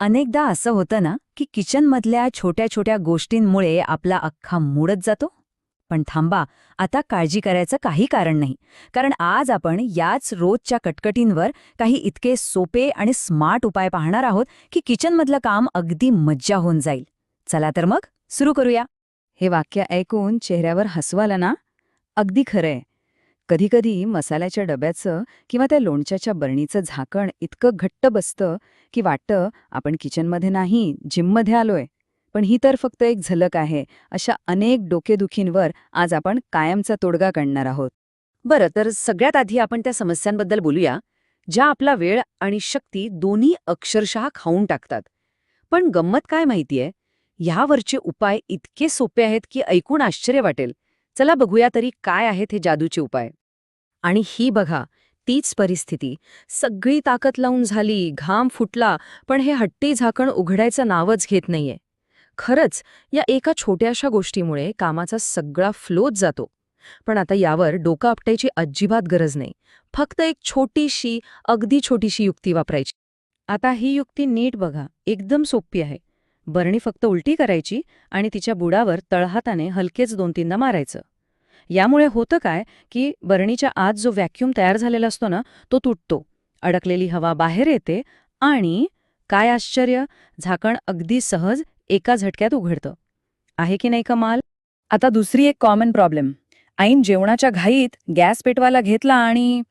अनेकदा असं होतं ना की किचनमधल्या छोट्या छोट्या गोष्टींमुळे आपला अख्खा मूडच जातो. पण थांबा आता काळजी करायचं काही कारण नाही. कारण आज आपण याच रोजच्या कटकटींवर काही इतके सोपे आणि स्मार्ट उपाय पाहणार आहोत की किचनमधलं काम अगदी मज्जा होऊन जाईल. चला तर मग सुरू करूया. हे वाक्य ऐकून चेहऱ्यावर हसू आलं ना? अगदी खरंय कधीकधी मसाल्याच्या डब्याचं किंवा त्या लोणच्याच्या बरणीचं झाकण इतकं घट्ट बसतं की वाटतं आपण किचनमध्ये नाही जिममध्ये आलोय. पण ही तर फक्त एक झलक आहे. अशा अनेक डोकेदुखींवर आज आपण कायमचा तोडगा काढणार आहोत. बरं तर सगळ्यात आधी आपण त्या समस्यांबद्दल बोलूया ज्या आपला वेळ आणि शक्ती दोन्ही अक्षरशः खाऊन टाकतात. पण गंमत काय माहितीये? ह्यावरचे उपाय इतके सोपे आहेत की ऐकून आश्चर्य वाटेल. चला बघूया तरी काय आहेत हे जादूचे उपाय. आणि ही बघा तीच परिस्थिती. सगळी ताकद लावून झाली घाम फुटला पण हे हट्टी झाकण उघडायचं नावच घेत नाहीये. खरंच या एका छोट्याशा गोष्टीमुळे कामाचा सगळा फ्लोच जातो. पण आता यावर डोकं आपटायची अजिबात गरज नाही. फक्त एक छोटीशी अगदी छोटीशी युक्ती वापरायची. आता ही युक्ती नीट बघा एकदम सोपी आहे. बरणी फक्त उलटी करायची आणि तिच्या बुडावर तळहाताने हलकेच दोन तीनदा मारायचं. यामुळे होतं काय की बरणीच्या आत जो व्हॅक्यूम तयार झालेला असतो ना तो तुटतो. अडकलेली हवा बाहेर येते आणि काय आश्चर्य झाकण अगदी सहज एका झटक्यात उघडतं. आहे की नाही कमाल? आता दुसरी एक कॉमन प्रॉब्लेम ऐन जेवणाच्या घाईत गॅस पेटवायला घेतला आणि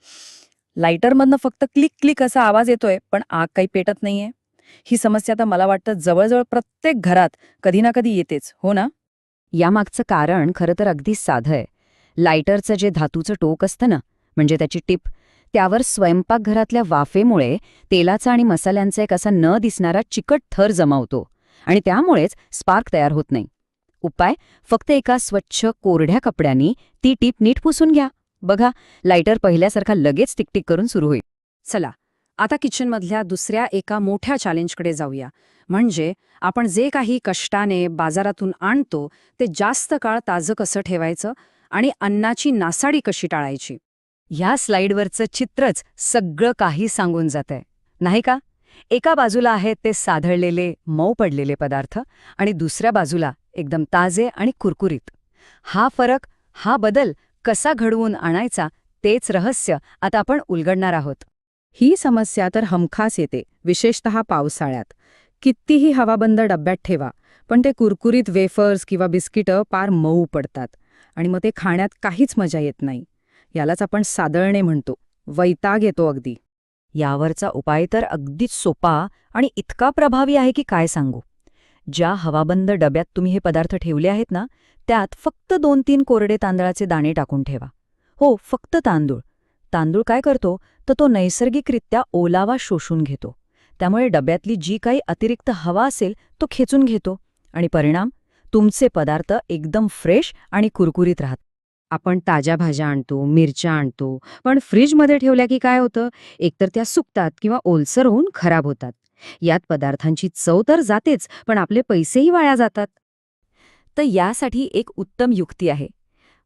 लायटरमधनं फक्त क्लिक क्लिक असा आवाज येतोय पण आग काही पेटत नाहीये. ही समस्या तर मला वाटतं जवळजवळ प्रत्येक घरात कधी ना कधी येतेच हो ना? यामागचं कारण खरं तर अगदी साधं आहे. लायटरचं जे धातूचं टोक असतं ना म्हणजे त्याची टिप त्यावर स्वयंपाकघरातल्या वाफेमुळे तेलाचा आणि मसाल्यांचा एक असा न दिसणारा चिकट थर जमावतो आणि त्यामुळेच स्पार्क तयार होत नाही. उपाय फक्त एका स्वच्छ कोरड्या कपड्यांनी ती टीप नीट पुसून घ्या. बघा लायटर पहिल्यासारखा लगेच टिकटिक करून सुरू होईल. चला आता किचनमधल्या दुसऱ्या एका मोठ्या चॅलेंजकडे जाऊया. म्हणजे आपण जे काही कष्टाने बाजारातून आणतो ते जास्त काळ ताजं कसं ठेवायचं? आणि अन्नाची नासाडी कशी टाळायची? ह्या स्लाइडवरचं चित्रच सगळं काही सांगून जातंय. नाही का? एका बाजूला आहेत ते साधळलेले मऊ पडलेले पदार्थ आणि दुसऱ्या बाजूला एकदम ताजे आणि कुरकुरीत. हा फरक हा बदल कसा घडवून आणायचा तेच रहस्य आता आपण उलगडणार आहोत. ही समस्या तर हमखास येते विशेषतः पावसाळ्यात. कितीही हवाबंद डब्यात ठेवा पण ते कुरकुरीत वेफर्स किंवा बिस्किटं पार मऊ पडतात. आणि मग ते खाण्यात काहीच मजा येत नाही. यालाच आपण सादळणे म्हणतो. वैताग येतो अगदी. यावरचा उपाय तर अगदीच सोपा आणि इतका प्रभावी आहे की काय सांगू? ज्या हवाबंद डब्यात तुम्ही हे पदार्थ ठेवले आहेत ना त्यात फक्त दोन तीन कोरडे तांदळाचे दाणे टाकून ठेवा. हो फक्त तांदूळ. तांदूळ काय करतो? तर तो नैसर्गिकरित्या ओलावा शोषून घेतो. त्यामुळे डब्यातली जी काही अतिरिक्त हवा असेल तो खेचून घेतो. आणि परिणाम? तुमचे पदार्थ एकदम फ्रेश आणि कुरकुरीत राहतात. आपण ताज्या भाज्या आणतो मिरच्या आणतो पण फ्रीजमध्ये ठेवल्या की काय होतं? एकतर त्या सुकतात किंवा ओलसर होऊन खराब होतात. यात पदार्थांची चव तर जातेच पण आपले पैसेही वाया जातात. तर यासाठी एक उत्तम युक्ती आहे.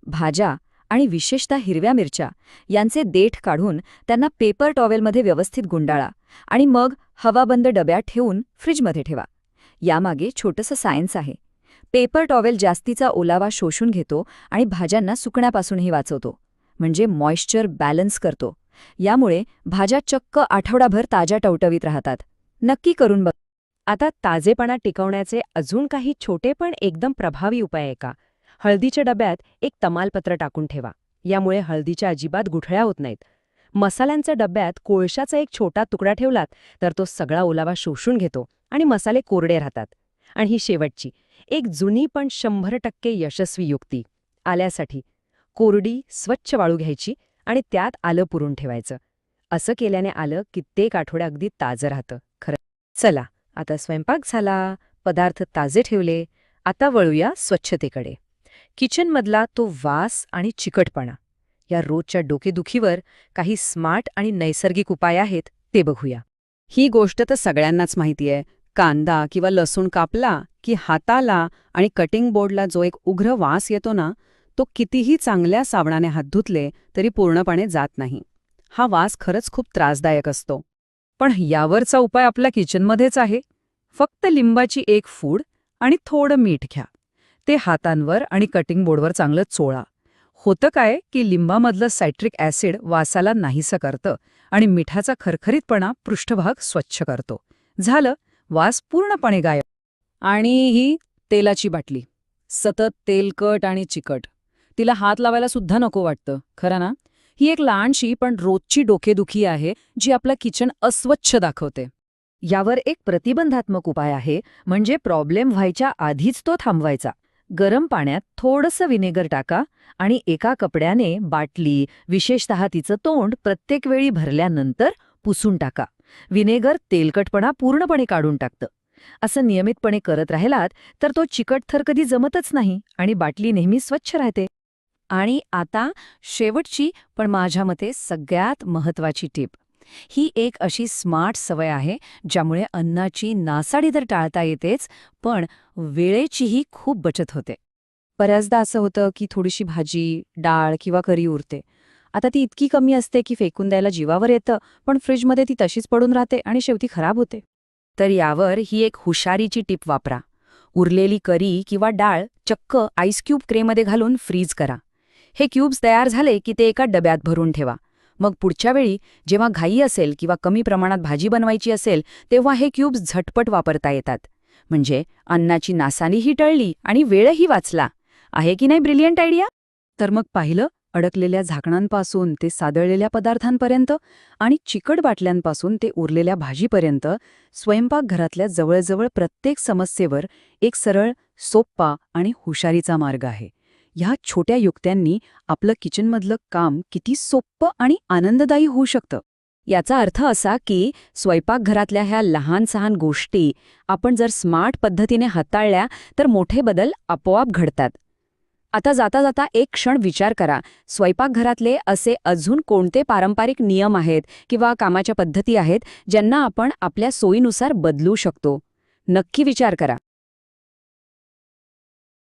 भाज्या आणि विशेषतः हिरव्या मिरच्या यांचे देठ काढून त्यांना पेपर टॉवेलमध्ये व्यवस्थित गुंडाळा आणि मग हवाबंद डब्यात ठेवून फ्रीजमध्ये ठेवा. यामागे छोटंसं सायन्स आहे. पेपर टॉवेल जास्तीचा ओलावा शोषून घेतो आणि भाज्यांना सुकण्यापासूनही वाचवतो. म्हणजे मॉइश्चर बॅलन्स करतो. यामुळे भाज्या चक्क आठवडाभर ताज्या टवटवीत राहतात. नक्की करून बघ. आता ताजेपणा टिकवण्याचे अजून काही छोटे पण एकदम प्रभावी उपाय आहे का? हळदीच्या डब्यात एक तमालपत्र टाकून ठेवा. यामुळे हळदीच्या अजिबात गुठळ्या होत नाहीत. मसाल्यांच्या डब्यात कोळशाचा एक छोटा तुकडा ठेवलात तर तो सगळा ओलावा शोषून घेतो आणि मसाले कोरडे राहतात. आणि ही शेवटची. एक जुनी पण शंभर टक्के यशस्वी युक्ती. आल्यासाठी कोरडी स्वच्छ वाळू घ्यायची आणि त्यात आलं पुरून ठेवायचं. असं केल्याने आलं कित्येक आठवड्या अगदी ताजं राहतं. खरं चला आता स्वयंपाक झाला पदार्थ ताजे ठेवले आता वळूया स्वच्छतेकडे. किचनमधला तो वास आणि चिकटपणा या रोजच्या डोकेदुखीवर काही स्मार्ट आणि नैसर्गिक उपाय आहेत ते बघूया. ही गोष्ट तर सगळ्यांनाच माहितीये. कांदा किंवा लसूण कापला की हाताला आणि कटिंग बोर्डला जो एक उग्र वास येतो ना तो कितीही चांगल्या साबणाने हात धुतले तरी पूर्णपणे जात नाही. हा वास खरंच खूप त्रासदायक असतो. पण यावरचा उपाय आपल्या किचनमध्येच आहे. फक्त लिंबाची एक फूड आणि थोडं मीठ घ्या. ते हातांवर आणि कटिंग बोर्डवर चांगलं चोळा. होतं काय की लिंबामधलं सायट्रिक ॲसिड वासाला नाहीसं करतं आणि मिठाचा खरखरीतपणा पृष्ठभाग स्वच्छ करतो. झालं वास पूर्णपणे गायब. आणि ही तेलाची बाटली. सतत तेलकट आणि चिकट. तिला हात लावायला सुद्धा नको वाटतं खरं ना? ही एक लहानशी पण रोजची डोकेदुखी आहे जी आपलं किचन अस्वच्छ दाखवते. यावर एक प्रतिबंधात्मक उपाय आहे म्हणजे प्रॉब्लेम व्हायच्या आधीच तो थांबवायचा. गरम पाण्यात थोडंसं विनेगर टाका आणि एका कपड्याने बाटली विशेषतः तिचं तोंड प्रत्येक वेळी भरल्यानंतर पुसून टाका. विनेगर तेलकटपणा पूर्णपणे काढून टाकतं. असं नियमितपणे करत राहिलात तर तो चिकट थर कधी जमतच नाही आणि बाटली नेहमी स्वच्छ राहते. आणि आता शेवटची पण माझ्या मते सगळ्यात महत्वाची टीप. ही एक अशी स्मार्ट सवय आहे ज्यामुळे अन्नाची नासाडी तर टाळता येतेच पण वेळेचीही खूप बचत होते. बऱ्याचदा असं होतं की थोडीशी भाजी डाळ किंवा करी उरते. आता ती इतकी कमी असते की फेकून द्यायला जीवावर येतं पण फ्रीजमध्ये ती तशीच पडून राहते आणि शेवटी खराब होते. तर यावर ही एक हुशारीची टिप वापरा. उरलेली करी किंवा डाळ चक्क आईस क्यूब क्रेमध्ये घालून फ्रीज करा. हे क्यूब्स तयार झाले की ते एका डब्यात भरून ठेवा. मग पुढच्या वेळी जेव्हा घाई असेल किंवा कमी प्रमाणात भाजी बनवायची असेल तेव्हा हे क्यूब्स झटपट वापरता येतात. म्हणजे अन्नाची नासानीही टळली आणि वेळही वाचला. आहे की नाही ब्रिलियंट आयडिया? तर मग पाहिलं अडकलेल्या झाकणांपासून ते सादळलेल्या पदार्थांपर्यंत आणि चिकट बाटल्यांपासून ते उरलेल्या भाजीपर्यंत स्वयंपाकघरातल्या जवळजवळ प्रत्येक समस्येवर एक सरळ सोप्पा आणि हुशारीचा मार्ग आहे. ह्या छोट्या युक्त्यांनी आपलं किचनमधलं काम किती सोप्पं आणि आनंददायी होऊ शकतं. याचा अर्थ असा की स्वयंपाकघरातल्या ह्या लहान सहान गोष्टी आपण जर स्मार्ट पद्धतीने हाताळल्या तर मोठे बदल आपोआप घडतात. आता जाता जाता एक क्षण विचार करा. स्वयंपाकघरातले असे अजून कोणते पारंपरिक नियम आहेत किंवा कामाच्या पद्धती आहेत ज्यांना आपण आपल्या सोयीनुसार बदलू शकतो? नक्की विचार करा.